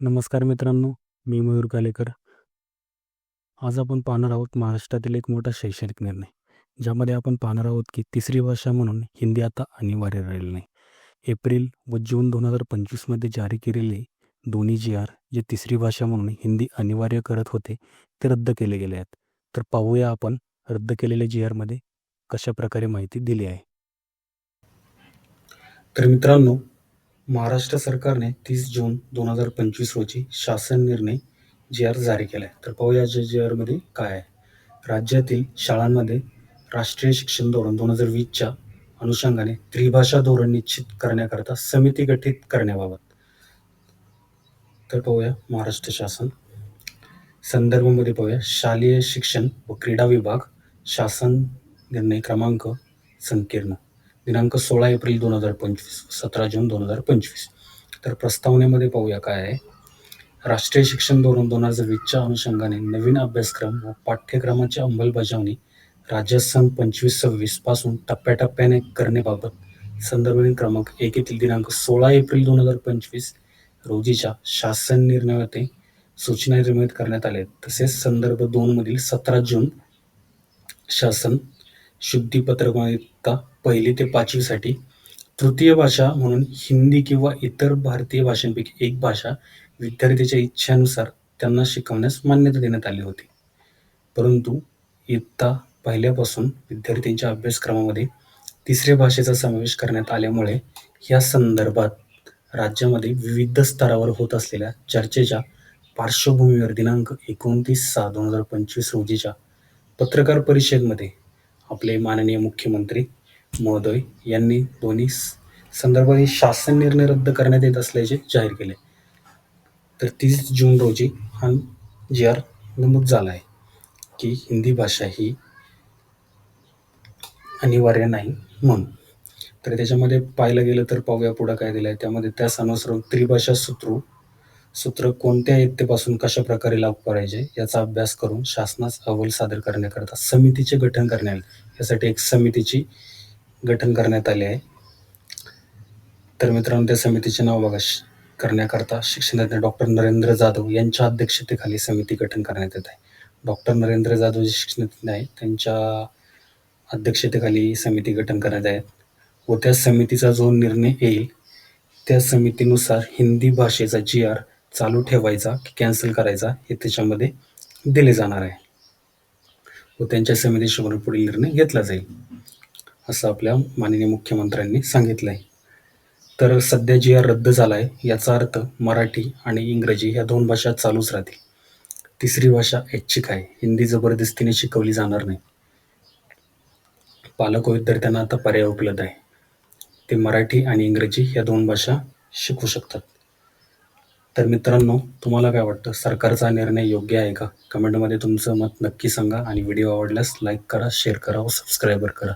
नमस्कार मित्रांनो मी मयूर कालेकर. आज आपण पाहणार आहोत महाराष्ट्रातील एक मोठा शैक्षणिक निर्णय ज्यामध्ये आपण पाहणार आहोत की तिसरी भाषा म्हणून हिंदी आता अनिवार्य राहिली नाही. एप्रिल व जून दोन हजार पंचवीसमध्ये जारी केलेले दोन्ही जी आर जे तिसरी भाषा म्हणून हिंदी अनिवार्य करत होते ते रद्द केले गेले आहेत. तर पाहूया आपण रद्द केलेल्या जी आरमध्ये कशा प्रकारे माहिती दिली आहे. तर मित्रांनो महाराष्ट्र सरकारने तीस जून दोन हजार पंचवीस रोजी शासन निर्णय जी आर जारी केला आहे तर पाहूया जे जी आरमध्ये काय आहे. राज्यातील शाळांमध्ये राष्ट्रीय शिक्षण धोरण दोन हजार वीसच्या अनुषंगाने त्रिभाषा धोरण निश्चित करण्याकरता समिती गठीत करण्याबाबत. तर पाहूया महाराष्ट्र शासन. संदर्भामध्ये पाहूया शालेय शिक्षण व क्रीडा विभाग शासन निर्णय क्रमांक संकीर्ण. दिनांक सोळा एप्रिल दोन हजार पंचवीस सतरा जून दोन हजार पंचवीस. तर प्रस्तावनेमध्ये पाहूया काय आहे. राष्ट्रीय शिक्षण धोरण दोन हजार वीसच्या अनुषंगाने नवीन अभ्यासक्रम व पाठ्यक्रमाची अंमलबजावणी राजस्थान पंचवीस सव्वीसपासून टप्प्याटप्प्याने करण्याबाबत संदर्भ क्रमांक एक येथील दिनांक सोळा एप्रिल दोन हजार पंचवीस रोजीच्या शासन निर्णयाते सूचना निर्मित करण्यात आल्या तसेच संदर्भ दोन मधील सतरा जून शासन शुद्धीपत्रकारिता पहिली ते पाचवीसाठी तृतीय भाषा म्हणून हिंदी किंवा इतर भारतीय भाषांपैकी एक भाषा विद्यार्थ्याच्या इच्छेनुसार त्यांना शिकवण्यास मान्यता देण्यात आली होती. परंतु इयत्ता पहिल्यापासून विद्यार्थ्यांच्या अभ्यासक्रमामध्ये तिसऱ्या भाषेचा समावेश करण्यात आल्यामुळे या संदर्भात राज्यामध्ये विविध स्तरावर होत असलेल्या चर्चेच्या पार्श्वभूमीवर दिनांक एकोणतीस सहा दोन हजार पंचवीस रोजीच्या पत्रकार परिषदेमध्ये आपले माननीय मुख्यमंत्री महोदय यांनी दोन्ही संदर्भात शासन निर्णय रद्द करण्यात येत असल्याचे जाहीर केले. तर तीस जून रोजी हा जी आर नमूद झाला आहे की हिंदी भाषा ही अनिवार्य नाही म्हणून. तर त्याच्यामध्ये पाहायला गेलं तर पाहूया पुढं काय दिलं आहे त्यामध्ये त्यास अनुसरून त्रिभाषा सूत्र सूत्र कोणत्या इयत्तेपासून कशा प्रकारे लागू करायचे याचा अभ्यास करून शासनास अहवाल सादर करण्याकरता समितीचे गठन करण्यात यासाठी एक समितीची गठन करण्यात आले आहे. तर मित्रांनो त्या समितीचे नाव बघा करण्याकरता शिक्षणतज्ञ डॉक्टर नरेंद्र जाधव यांच्या अध्यक्षतेखाली समिती गठन करण्यात येत आहे. डॉक्टर नरेंद्र जाधव जे शिक्षणतज्ञ आहेत त्यांच्या अध्यक्षतेखाली समिती गठन करण्यात आहेत व त्या समितीचा जो निर्णय येईल त्या समितीनुसार हिंदी भाषेचा जी आर चालू ठेवायचा की कॅन्सल करायचा हे त्याच्यामध्ये दिले जाणार आहे. व त्यांच्या समितीशी पुढील निर्णय घेतला जाईल. असं आपल्या माननीय मुख्यमंत्र्यांनी सांगितलं आहे तर सध्या जी आर रद्द झाला आहे याचा अर्थ मराठी आणि इंग्रजी ह्या दोन भाषा चालूच राहतील. तिसरी भाषा ऐच्छिक आहे. हिंदी जबरदस्तीने शिकवली जाणार नाही. पालक व विद्यार्थ्यांना आता पर्याय उपलब्ध आहे. ते मराठी आणि इंग्रजी ह्या दोन भाषा शिकू शकतात. तर मित्रांनो तुम्हाला काय वाटतं? सरकारचा निर्णय योग्य आहे का? कमेंटमध्ये तुमचं मत नक्की सांगा आणि व्हिडिओ आवडल्यास लाईक करा शेअर करा व सबस्क्राईबर करा.